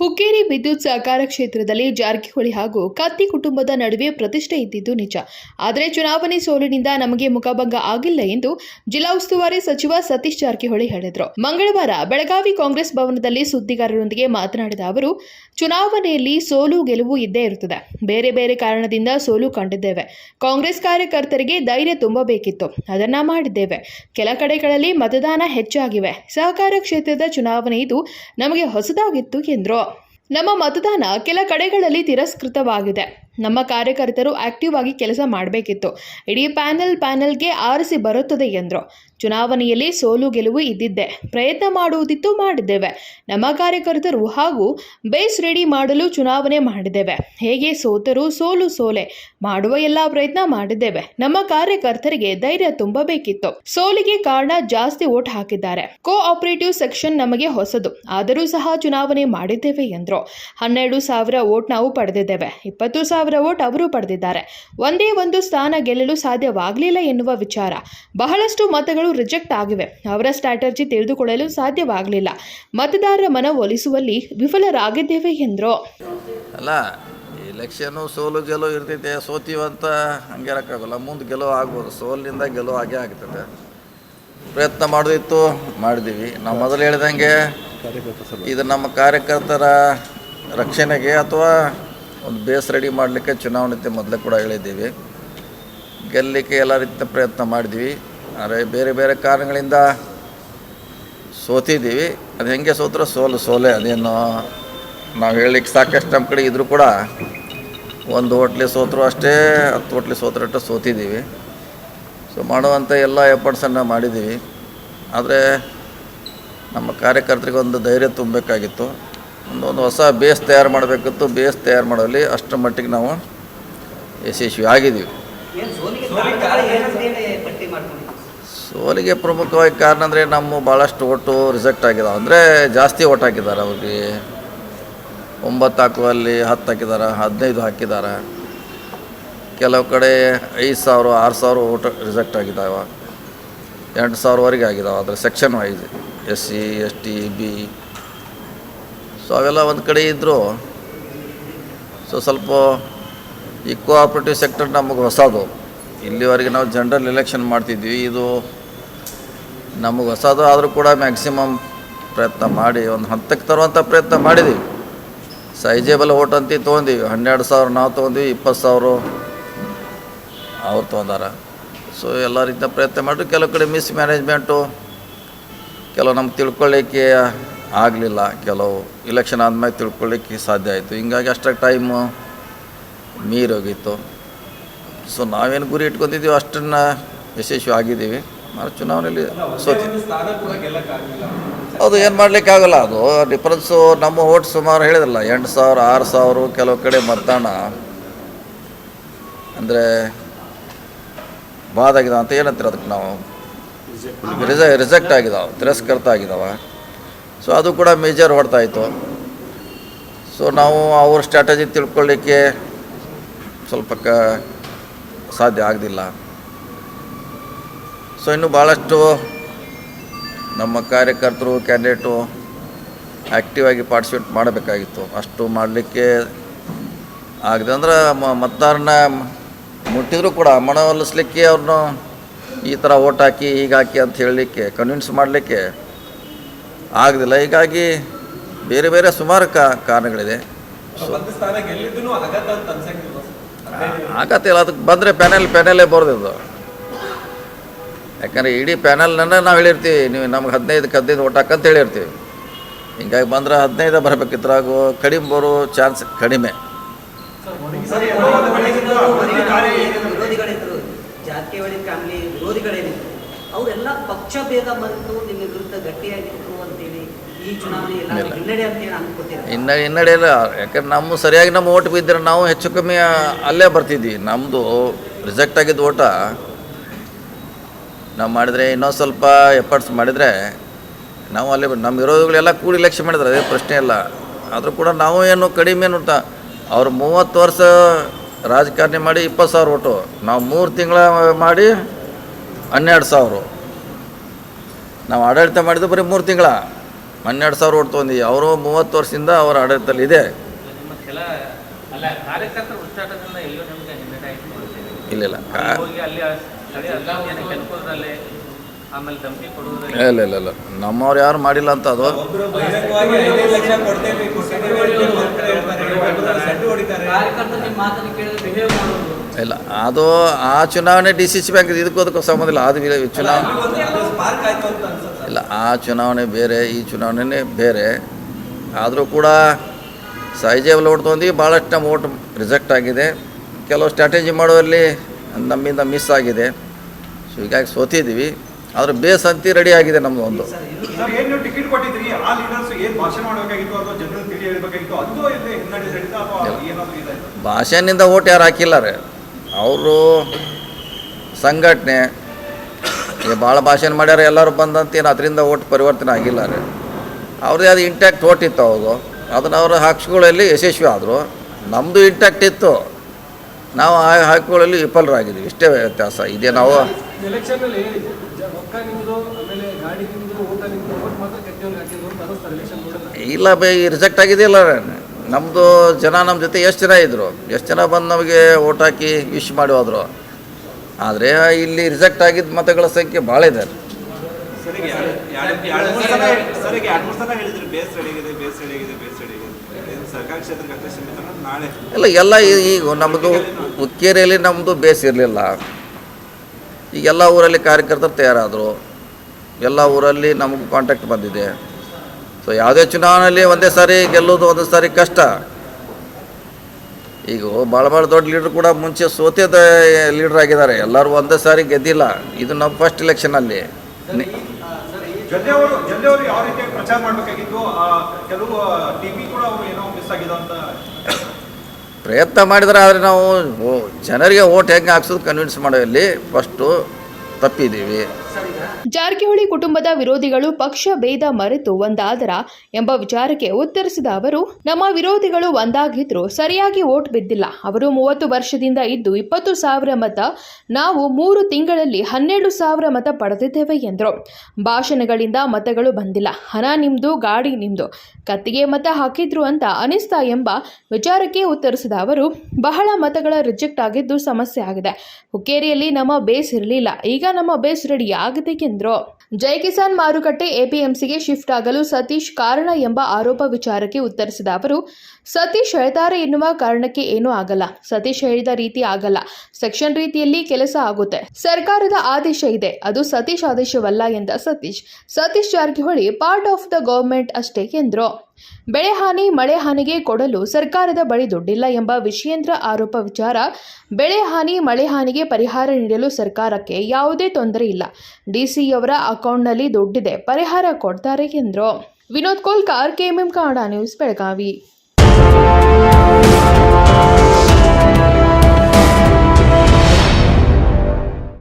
ಹುಕ್ಕೇರಿ ವಿದ್ಯುತ್ ಸಹಕಾರ ಕ್ಷೇತ್ರದಲ್ಲಿ ಜಾರಕಿಹೊಳಿ ಹಾಗೂ ಕತ್ತಿ ಕುಟುಂಬದ ನಡುವೆ ಪ್ರತಿಷ್ಠೆ ಇದ್ದಿದ್ದು ನಿಜ. ಆದರೆ ಚುನಾವಣೆ ಸೋಲಿನಿಂದ ನಮಗೆ ಮುಖಭಂಗ ಆಗಿಲ್ಲ ಎಂದು ಜಿಲ್ಲಾ ಉಸ್ತುವಾರಿ ಸಚಿವ ಸತೀಶ್ ಜಾರಕಿಹೊಳಿ ಹೇಳಿದರು. ಮಂಗಳವಾರ ಬೆಳಗಾವಿ ಕಾಂಗ್ರೆಸ್ ಭವನದಲ್ಲಿ ಸುದ್ದಿಗಾರರೊಂದಿಗೆ ಮಾತನಾಡಿದ ಅವರು, ಚುನಾವಣೆಯಲ್ಲಿ ಸೋಲು ಗೆಲುವು ಇದ್ದೇ ಇರುತ್ತದೆ. ಬೇರೆ ಬೇರೆ ಕಾರಣದಿಂದ ಸೋಲು ಕಂಡಿದ್ದೇವೆ. ಕಾಂಗ್ರೆಸ್ ಕಾರ್ಯಕರ್ತರಿಗೆ ಧೈರ್ಯ ತುಂಬಬೇಕಿತ್ತು. ಅದನ್ನ ಮಾಡಿದ್ದೇವೆ. ಕೆಲ ಕಡೆಗಳಲ್ಲಿ ಮತದಾನ ಹೆಚ್ಚಾಗಿವೆ. ಸಹಕಾರ ಕ್ಷೇತ್ರದ ಚುನಾವಣೆ ಇದು ನಮಗೆ ಹೊಸದಾಗಿತ್ತು ಎಂದರು. ನಮ್ಮ ಮತದಾನ ಕೆಲ ಕಡೆಗಳಲ್ಲಿ ತಿರಸ್ಕೃತವಾಗಿದೆ. ನಮ್ಮ ಕಾರ್ಯಕರ್ತರು ಆಕ್ಟಿವ್ ಆಗಿ ಕೆಲಸ ಮಾಡಬೇಕಿತ್ತು. ಇಡೀ ಪ್ಯಾನೆಲ್ ಪ್ಯಾನೆಲ್ಗೆ ಆರಿಸಿ ಬರುತ್ತದೆ ಎಂದರು. ಚುನಾವಣೆಯಲ್ಲಿ ಸೋಲು ಗೆಲುವು ಇದ್ದಿದ್ದೆ. ಪ್ರಯತ್ನ ಮಾಡುವುದಿತ್ತು ಮಾಡಿದ್ದೇವೆ. ನಮ್ಮ ಕಾರ್ಯಕರ್ತರು ಹಾಗೂ ಬೇಸ್ ರೆಡಿ ಮಾಡಲು ಚುನಾವಣೆ ಮಾಡಿದ್ದೇವೆ. ಹೇಗೆ ಸೋತರೂ ಸೋಲು ಸೋಲೆ ಮಾಡುವ ಎಲ್ಲ ಪ್ರಯತ್ನ ಮಾಡಿದ್ದೇವೆ. ನಮ್ಮ ಕಾರ್ಯಕರ್ತರಿಗೆ ಧೈರ್ಯ ತುಂಬಬೇಕಿತ್ತು. ಸೋಲಿಗೆ ಕಾರಣ ಜಾಸ್ತಿ ಓಟ್ ಹಾಕಿದ್ದಾರೆ. ಕೋ ಆಪರೇಟಿವ್ ಸೆಕ್ಷನ್ ನಮಗೆ ಹೊಸದು. ಆದರೂ ಸಹ ಚುನಾವಣೆ ಮಾಡಿದ್ದೇವೆ ಎಂದರು. ಹನ್ನೆರಡು ಸಾವಿರ ಓಟ್ ನಾವು ಪಡೆದಿದ್ದೇವೆ. ಇಪ್ಪತ್ತು ಓಟ್ ಅವರು ಪಡೆದಿದ್ದಾರೆ. ಒಂದೇ ಒಂದು ಸ್ಥಾನ ಗೆಲ್ಲಲು ಸಾಧ್ಯವಾಗಲಿಲ್ಲ ಎನ್ನುವ ವಿಚಾರ. ಬಹಳಷ್ಟು ಮತಗಳು ರಿಜೆಕ್ಟ್ ಆಗಿವೆ. ಅವರ ಸ್ಟ್ರಾಟಜಿ ತಿಳಿದುಕೊಳ್ಳಲು ಸಾಧ್ಯವಾಗಲಿಲ್ಲ. ಮತದಾರರ ಮನವೊಲಿಸುವಲ್ಲಿ ವಿಫಲರಾಗಿದ್ದೇವೆ ಎಂದರು. ಅಲ್ಲ, ಎಲೆಕ್ಷನು ಸೋಲು ಗೆಲುವು ಇರ್ತೈತೆ ಸೋತೀವಂತ ಹಂಗೆ ಇರೋಕ್ಕಾಗಲ್ಲ ಮುಂದೆ ಗೆಲುವು ಆಗ್ಬೋದು. ಸೋಲಿನಿಂದ ಗೆಲುವು ಆಗೇ ಆಗ್ತದೆ ಪ್ರಯತ್ನ ಮಾಡೋದಿತ್ತು ಮಾಡಿದ್ದೀವಿ ನಾವು ಮೊದಲು ಹೇಳ್ದಂಗೆ, ಇದು ನಮ್ಮ ಕಾರ್ಯಕರ್ತರ ರಕ್ಷಣೆಗೆ ಅಥವಾ ಒಂದು ಬೇಸ್ ರೆಡಿ ಮಾಡಲಿಕ್ಕೆ ಚುನಾವಣೆ ಮೊದಲೇ ಕೂಡ ಹೇಳಿದ್ದೀವಿ. ಗೆಲ್ಲಲಿಕ್ಕೆ ಎಲ್ಲ ರೀತಿಯ ಪ್ರಯತ್ನ ಮಾಡಿದ್ವಿ. ಆದರೆ ಬೇರೆ ಬೇರೆ ಕಾರಣಗಳಿಂದ ಸೋತಿದ್ದೀವಿ. ಅದು ಹೆಂಗೆ ಸೋತ್ರೋ ಸೋಲು ಸೋಲೆ. ಅದೇನು ನಾವು ಹೇಳಲಿಕ್ಕೆ ಸಾಕಷ್ಟು ನಮ್ಮ ಕಡೆ ಇದ್ರೂ ಕೂಡ ಒಂದು ಹೋಟ್ಲಿ ಸೋತರು ಅಷ್ಟೇ, ಹತ್ತು ಹೋಟ್ಲಿ ಸೋತ್ರು ಸೋತಿದ್ದೀವಿ. ಸೊ ಮಾಡುವಂಥ ಎಲ್ಲ ಎಫರ್ಟ್ಸನ್ನು ಮಾಡಿದ್ದೀವಿ. ಆದರೆ ನಮ್ಮ ಕಾರ್ಯಕರ್ತರಿಗೆ ಒಂದು ಧೈರ್ಯ ತುಂಬಬೇಕಾಗಿತ್ತು. ಒಂದು ಒಂದು ಹೊಸ ಬೇಸ್ ತಯಾರು ಮಾಡಬೇಕಿತ್ತು. ಬೇಸ್ ತಯಾರು ಮಾಡೋಲ್ಲಿ ಅಷ್ಟರ ಮಟ್ಟಿಗೆ ನಾವು ಯಶಸ್ವಿ ಆಗಿದ್ದೀವಿ. ಸೋಲಿಗೆ ಪ್ರಮುಖವಾಗಿ ಕಾರಣ ಅಂದರೆ ನಮ್ಮ ಭಾಳಷ್ಟು ಓಟು ರಿಜೆಕ್ಟ್ ಆಗಿದಾವೆ. ಅಂದರೆ ಜಾಸ್ತಿ ಓಟ್ ಹಾಕಿದ್ದಾರೆ ಅವ್ರಿಗೆ. ಒಂಬತ್ತು ಹಾಕುವಲ್ಲಿ ಹತ್ತು ಹಾಕಿದ್ದಾರೆ ಹದಿನೈದು ಹಾಕಿದ್ದಾರೆ. ಕೆಲವು ಕಡೆ ಐದು ಸಾವಿರ ಆರು ಸಾವಿರ ಓಟ್ ರಿಸೆಕ್ಟ್ ಆಗಿದ್ದಾವೆ ಎಂಟು ಸಾವಿರವರೆಗೆ ಆಗಿದ್ದಾವೆ ಆದ್ರೆ section wise S C S T B so ಅವೆಲ್ಲ ಒಂದು ಕಡೆ ಇದ್ದರು ಸೊ ಸ್ವಲ್ಪ ಈ ಕೋಆಪ್ರೇಟಿವ್ ಸೆಕ್ಟರ್ ನಮಗೆ ಹೊಸದು. ಇಲ್ಲಿವರೆಗೆ ನಾವು ಜನರಲ್ ಎಲೆಕ್ಷನ್ ಮಾಡ್ತಿದ್ವಿ, ಇದು ನಮಗೆ ಹೊಸದು, ಆದರೂ ಕೂಡ ಮ್ಯಾಕ್ಸಿಮಮ್ ಪ್ರಯತ್ನ ಮಾಡಿ, ಒಂದು ಹಂತಕ್ಕೆ ತರುವಂಥ ಪ್ರಯತ್ನ ಮಾಡಿದ್ದೀವಿ ಸೈಜೇಬಲ್ ಓಟ್ ಅಂತ ತೊಗೊಂಡಿವಿ, ಹನ್ನೆರಡು ಸಾವಿರ ನಾವು ತೊಗೊಂಡ್ವಿ, ಇಪ್ಪತ್ತು ಸಾವಿರ ಅವ್ರು ತೊಗೊಂಡಾರ. ಸೊ ಎಲ್ಲ ರೀತಿಯ ಪ್ರಯತ್ನ ಮಾಡಿದ್ರು ಕೆಲವು ಕಡೆ ಮಿಸ್ ಮ್ಯಾನೇಜ್ಮೆಂಟು ಕೆಲವು ನಮ್ಗೆ ತಿಳ್ಕೊಳ್ಳಿಕ್ಕೆ ಆಗಲಿಲ್ಲ ಕೆಲವು ಇಲೆಕ್ಷನ್ ಆದಮೇಲೆ ತಿಳ್ಕೊಳ್ಳಿಕ್ಕೆ ಸಾಧ್ಯ ಆಯಿತು. ಹಿಂಗಾಗಿ ಅಷ್ಟಕ್ಕೆ ಟೈಮು ಮೀರೋಗಿತ್ತು ಸೊ ನಾವೇನು ಗುರಿ ಇಟ್ಕೊತಿದ್ದೀವಿ ಅಷ್ಟನ್ನು ಯಶಸ್ವಿ ಆಗಿದ್ದೀವಿ. ನಾವು ಚುನಾವಣೆಯಲ್ಲಿ ಸೋತಿ. ಅದು ಏನು ಮಾಡಲಿಕ್ಕೆ ಆಗೋಲ್ಲ ಅದು ಡಿಫ್ರೆನ್ಸು ನಮ್ಮ ಓಟ್ ಸುಮಾರು ಹೇಳಿದ್ರಲ್ಲ ಎಂಟು ಸಾವಿರ ಆರು ಸಾವಿರ ಕೆಲವು ಕಡೆ ಮತದಾನ. ಅಂದರೆ ಬಾದಾಗಿದೆ ಅಂತ ಏನಂತೀರ ಅದಕ್ಕೆ ನಾವು? ರಿಜ ರಿಜೆಕ್ಟ್ ಆಗಿದಾವೆ ತಿರಸ್ಕೃತ ಆಗಿದಾವೆ. ಸೊ ಅದು ಕೂಡ ಮೇಜರ್ ಹೊಡ್ತಾ ಇತ್ತು ಸೊ ನಾವು ಅವ್ರ ಸ್ಟ್ರಾಟಜಿ ತಿಳ್ಕೊಳ್ಳಿಕ್ಕೆ ಸ್ವಲ್ಪ ಕ ಸಾಧ್ಯ ಆಗಲಿಲ್ಲ ಸೊ ಇನ್ನು ಭಾಳಷ್ಟು ನಮ್ಮ ಕಾರ್ಯಕರ್ತರು ಕ್ಯಾಂಡಿಡೇಟು ಆ್ಯಕ್ಟಿವ್ ಆಗಿ ಪಾರ್ಟಿಸಿಪೇಟ್ ಮಾಡಬೇಕಾಗಿತ್ತು. ಅಷ್ಟು ಮಾಡಲಿಕ್ಕೆ ಆಗದೆ ಅಂದ್ರೆ ಮತದಾರನ ಮುಟ್ಟಿದ್ರು ಕೂಡ ಮನವೊಲಿಸ್ಲಿಕ್ಕೆ ಅವ್ರನ್ನ ಈ ಥರ ಓಟ್ ಹಾಕಿ ಹೀಗೆ ಹಾಕಿ ಅಂತ ಹೇಳಲಿಕ್ಕೆ ಕನ್ವಿನ್ಸ್ ಮಾಡಲಿಕ್ಕೆ ಆಗದಿಲ್ಲ. ಹೀಗಾಗಿ ಬೇರೆ ಬೇರೆ ಸುಮಾರು ಕಾ ಕಾರಣಗಳಿದೆ. ಆಗತ್ತೆ ಇಲ್ಲ. ಅದಕ್ಕೆ ಬಂದರೆ ಪ್ಯಾನೆಲ್ ಪ್ಯಾನೆಲೇ ಬರೋದಿದ್ದು ಯಾಕಂದರೆ ಇಡೀ ಪ್ಯಾನೆಲ್ನನ್ನ ನಾವು ಹೇಳಿರ್ತೀವಿ. ನೀವು ನಮ್ಗೆ ಹದಿನೈದಕ್ಕೆ ಹದಿನೈದು ಓಟ್ ಹಾಕಂತ ಹೇಳಿರ್ತೀವಿ. ಹಿಂಗಾಗಿ ಬಂದ್ರೆ ಹದಿನೈದು ಬರಬೇಕಿದ್ರಾಗು ಕಡಿಮೆ ಬರೋ ಚಾನ್ಸ್ ಕಡಿಮೆ. ಅವರೆಲ್ಲ ಪಕ್ಷ ಭೇದ ಮರೆತು ನಿಮ್ಮ ವಿರುದ್ಧ ಗಟ್ಟಿಯಾಗಿದ್ರು ಅಂತೇಳಿ ಈ ಚುನಾವಣೆ ಎಲ್ಲ ಇಲ್ಲ. ಹಿನ್ನಡೆ ಅಂತೇಳಿ ಅನ್ಕೋತೀರ ಇನ್ನು ಹಿನ್ನಡೆಯಲ್ಲ ಯಾಕಂದ್ರೆ ನಮ್ಮ ಸರಿಯಾಗಿ ನಮ್ಮ ಓಟ್ ಬಿದ್ದರೆ ನಾವು ಹೆಚ್ಚು ಕಮ್ಮಿ ಅಲ್ಲೇ ಬರ್ತಿದ್ವಿ. ನಮ್ಮದು ರಿಜೆಕ್ಟ್ ಆಗಿದ್ದ ಓಟ. ನಾವು ಮಾಡಿದರೆ ಇನ್ನೊಂದು ಸ್ವಲ್ಪ ಎಫರ್ಟ್ಸ್ ಮಾಡಿದರೆ ನಾವು ಅಲ್ಲೇ ನಮ್ಮ ವಿರೋಧಿಗಳೆಲ್ಲ ಕೂಡಿ ಇಲೆಕ್ಷನ್ ಮಾಡಿದ್ರೆ ಅದೇ ಪ್ರಶ್ನೆ ಇಲ್ಲ. ಆದರೂ ಕೂಡ ನಾವು ಏನು ಕಡಿಮೆ ಏನು ಅಂತ ಅವ್ರು ಮೂವತ್ತು ವರ್ಷ ರಾಜಕಾರಣಿ ಮಾಡಿ ಇಪ್ಪತ್ತು ಸಾವಿರ ಓಟು. ನಾವು ಮೂರು ತಿಂಗಳ ಮಾಡಿ ಹನ್ನೆರಡು ಸಾವಿರ. ನಾವು ಆಡಳಿತ ಮಾಡಿದ್ದು ಬರೀ ಮೂರು ತಿಂಗಳ. ಹನ್ನೆರಡು ಸಾವಿರ ಓಟ್ ತೊಗೊಂಡಿವಿ ಅವರು ಮೂವತ್ತು ವರ್ಷದಿಂದ ಅವರ ಆಡಳಿತದಲ್ಲಿ ಇದೆ. ಇಲ್ಲ ಕೊಡುವುದರಲ್ಲಿ ಇಲ್ಲ ಇಲ್ಲ ಇಲ್ಲ. ನಮ್ಮವ್ರು ಯಾರು ಮಾಡಿಲ್ಲ ಅಂತ ಅದು. ಇಲ್ಲ ಅದು ಆ ಚುನಾವಣೆ ಡಿ ಸಿ ಸಿ ಬ್ಯಾಂಕ್ ಇದಕ್ಕೂ ಅದಕ್ಕೂ ಸಂಬಂಧ ಇಲ್ಲ. ಅದು ವಿ- ಚುನಾವಣೆ ಇಲ್ಲ ಆ ಚುನಾವಣೆ ಬೇರೆ ಈ ಚುನಾವಣೆನೇ ಬೇರೆ. ಆದರೂ ಕೂಡ ಸಹಜೇವಲ್ ಓಟ್ ತೊಗೊಂಡು ಭಾಳಷ್ಟು ನಮ್ಮ ಓಟ್ ರಿಜೆಕ್ಟ್ ಆಗಿದೆ. ಕೆಲವು ಸ್ಟ್ರಾಟಜಿ ಮಾಡುವಲ್ಲಿ ನಮ್ಮಿಂದ ಮಿಸ್ ಆಗಿದೆ. ಸೊ ಹೀಗಾಗಿ ಸೋತಿದ್ದೀವಿ ಆದರೆ ಬೇಸ್ ಅಂತಿ ರೆಡಿ ಆಗಿದೆ ನಮ್ಮದು ಒಂದು. ಭಾಷೆನಿಂದ ಓಟ್ ಯಾರು ಹಾಕಿಲ್ಲ ರೀ. ಅವರು ಸಂಘಟನೆ ಭಾಳ ಭಾಷಣ ಮಾಡ್ಯಾರ ಎಲ್ಲರೂ ಬಂದಂತೇನು ಅದರಿಂದ ಓಟ್ ಪರಿವರ್ತನೆ ಆಗಿಲ್ಲ ರೀ. ಅವ್ರದ್ದೇ ಅದು ಇಂಟ್ಯಾಕ್ಟ್ ಓಟ್ ಇತ್ತು ಅವರು ಅದನ್ನು ಅವರ ಹಾಕ್ಸ್ಕೊಳ್ಳಲ್ಲಿ ಯಶಸ್ವಿ ಆದರು. ನಮ್ಮದು ಇಂಟ್ಯಾಕ್ಟ್ ಇತ್ತು. ನಾವು ಆ ಹಕ್ಕುಗಳಲ್ಲಿ ವಿಫಲರಾಗಿದ್ದೀವಿ ಇಷ್ಟೇ ವ್ಯತ್ಯಾಸ. ಇದೇ ನಾವು ಇಲ್ಲ ಬೇ ರಿಜೆಕ್ಟ್ ಆಗಿದೆಯಲ್ಲ ನಮ್ಮದು ಜನ ನಮ್ಮ ಜೊತೆ ಎಷ್ಟು ಜನ ಇದ್ದರು ಎಷ್ಟು ಜನ ಬಂದು ನಮಗೆ ಓಟ್ ಹಾಕಿ ವಿಶ್ ಮಾಡಿ ಹೋದರು. ಆದರೆ ಇಲ್ಲಿ ರಿಜೆಕ್ಟ್ ಆಗಿದ್ದ ಮತಗಳ ಸಂಖ್ಯೆ ಭಾಳ ಇದೆ. ಇಲ್ಲ ಎಲ್ಲ ಈಗ ನಮ್ಮದು ಹುಕ್ಕೇರಿಯಲ್ಲಿ ನಮ್ಮದು ಬೇಸ್ ಇರಲಿಲ್ಲ. ಈಗ ಎಲ್ಲ ಊರಲ್ಲಿ ಕಾರ್ಯಕರ್ತರು ತಯಾರಾದರು. ಎಲ್ಲ ಊರಲ್ಲಿ ನಮಗೆ ಕಾಂಟ್ಯಾಕ್ಟ್ ಬಂದಿದೆ. ಸೊ ಯಾವುದೇ ಚುನಾವಣೆಯಲ್ಲಿ ಒಂದೇ ಸಾರಿ ಗೆಲ್ಲೋದು ಒಂದೇ ಸಾರಿ ಕಷ್ಟ. ಈಗ ಭಾಳ ಭಾಳ ದೊಡ್ಡ ಲೀಡ್ರ್ ಕೂಡ ಮುಂಚೆ ಸೋತೇದ ಲೀಡ್ರ್ ಆಗಿದ್ದಾರೆ. ಎಲ್ಲರೂ ಒಂದೇ ಸಾರಿ ಗೆದ್ದಿಲ್ಲ. ಇದು ನಮ್ಮ ಫಸ್ಟ್ ಇಲೆಕ್ಷನಲ್ಲಿ ಪ್ರಯತ್ನ ಮಾಡಿದ್ರೆ ಆದರೆ ನಾವು ಜನರಿಗೆ ಓಟ್ ಹೆಂಗೆ ಹಾಕ್ಸೋದು ಕನ್ವಿನ್ಸ್ ಮಾಡೋ ಇಲ್ಲಿ ಫಸ್ಟು ತಪ್ಪಿದ್ದೀವಿ ಜಾರಕಿಹೊಳಿ ಕುಟುಂಬದ ವಿರೋಧಿಗಳು ಪಕ್ಷ ಭೇದ ಮರೆತು ಒಂದಾದರ ಎಂಬ ವಿಚಾರಕ್ಕೆ ಉತ್ತರಿಸಿದ ಅವರು, ನಮ್ಮ ವಿರೋಧಿಗಳು ಒಂದಾಗಿದ್ರು ಸರಿಯಾಗಿ ಓಟ್ ಬಿದ್ದಿಲ್ಲ. ಅವರು ಮೂವತ್ತು ವರ್ಷದಿಂದ ಇದ್ದು ಇಪ್ಪತ್ತು ಸಾವಿರ ಮತ, ನಾವು ಮೂರು ತಿಂಗಳಲ್ಲಿ ಹನ್ನೆರಡು ಸಾವಿರ ಮತ ಪಡೆದಿದ್ದೇವೆ ಎಂದರು. ಭಾಷಣಗಳಿಂದ ಮತಗಳು ಬಂದಿಲ್ಲ. ಹಣ ನಿಮ್ದು, ಗಾಡಿ ನಿಮ್ದು. ಕತ್ತಿಗೆ ಮತ ಹಾಕಿದ್ರು ಅಂತ ಅನಿಸ್ತಾ ಎಂಬ ವಿಚಾರಕ್ಕೆ ಉತ್ತರಿಸಿದ ಅವರು, ಬಹಳ ಮತಗಳ ರಿಜೆಕ್ಟ್ ಆಗಿದ್ದು ಸಮಸ್ಯೆ ಆಗಿದೆ. ಹುಕ್ಕೇರಿಯಲ್ಲಿ ನಮ್ಮ ಬೇಸ್ ಇರಲಿಲ್ಲ. ಈಗ ನಮ್ಮ ಬೇಸ್ ರೆಡಿ ಆಗಿದೆ ಎಂದರು. ಜೈ ಕಿಸಾನ್ ಮಾರುಕಟ್ಟೆ ಎಪಿಎಂಸಿಗೆ ಶಿಫ್ಟ್ ಆಗಲು ಸತೀಶ್ ಕಾರಣ ಎಂಬ ಆರೋಪ ವಿಚಾರಕ್ಕೆ ಉತ್ತರಿಸಿದ ಅವರು, ಸತೀಶ್ ಹೇಳ್ತಾರೆ ಎನ್ನುವ ಕಾರಣಕ್ಕೆ ಏನೂ ಆಗಲ್ಲ. ಸತೀಶ್ ಹೇಳಿದ ರೀತಿ ಆಗಲ್ಲ. ಸೆಕ್ಷನ್ ರೀತಿಯಲ್ಲಿ ಕೆಲಸ ಆಗುತ್ತೆ. ಸರ್ಕಾರದ ಆದೇಶ ಇದೆ. ಅದು ಸತೀಶ್ ಆದೇಶವಲ್ಲ ಎಂದ Satish. Satish Jarkiholi, part of the government ಅಷ್ಟೇ ಎಂದರು. ಬೆಳೆ ಹಾನಿ, ಮಳೆ ಹಾನಿಗೆ ಕೊಡಲು ಸರ್ಕಾರದ ಬಳಿ ದುಡ್ಡಿಲ್ಲ ಎಂಬ ವಿಷಯೇಂದ್ರ ಆರೋಪ ವಿಚಾರ, ಬೆಳೆ ಹಾನಿ, ಮಳೆ ಹಾನಿಗೆ ಪರಿಹಾರ ನೀಡಲು ಸರ್ಕಾರಕ್ಕೆ ಯಾವುದೇ ತೊಂದರೆ ಇಲ್ಲ. ಡಿಸಿಯವರ ಅಕೌಂಟ್ನಲ್ಲಿ ದುಡ್ಡಿದೆ, ಪರಿಹಾರ ಕೊಡ್ತಾರೆ ಎಂದರು. Vinod Kolkar, K M M Kannada news, Belagavi.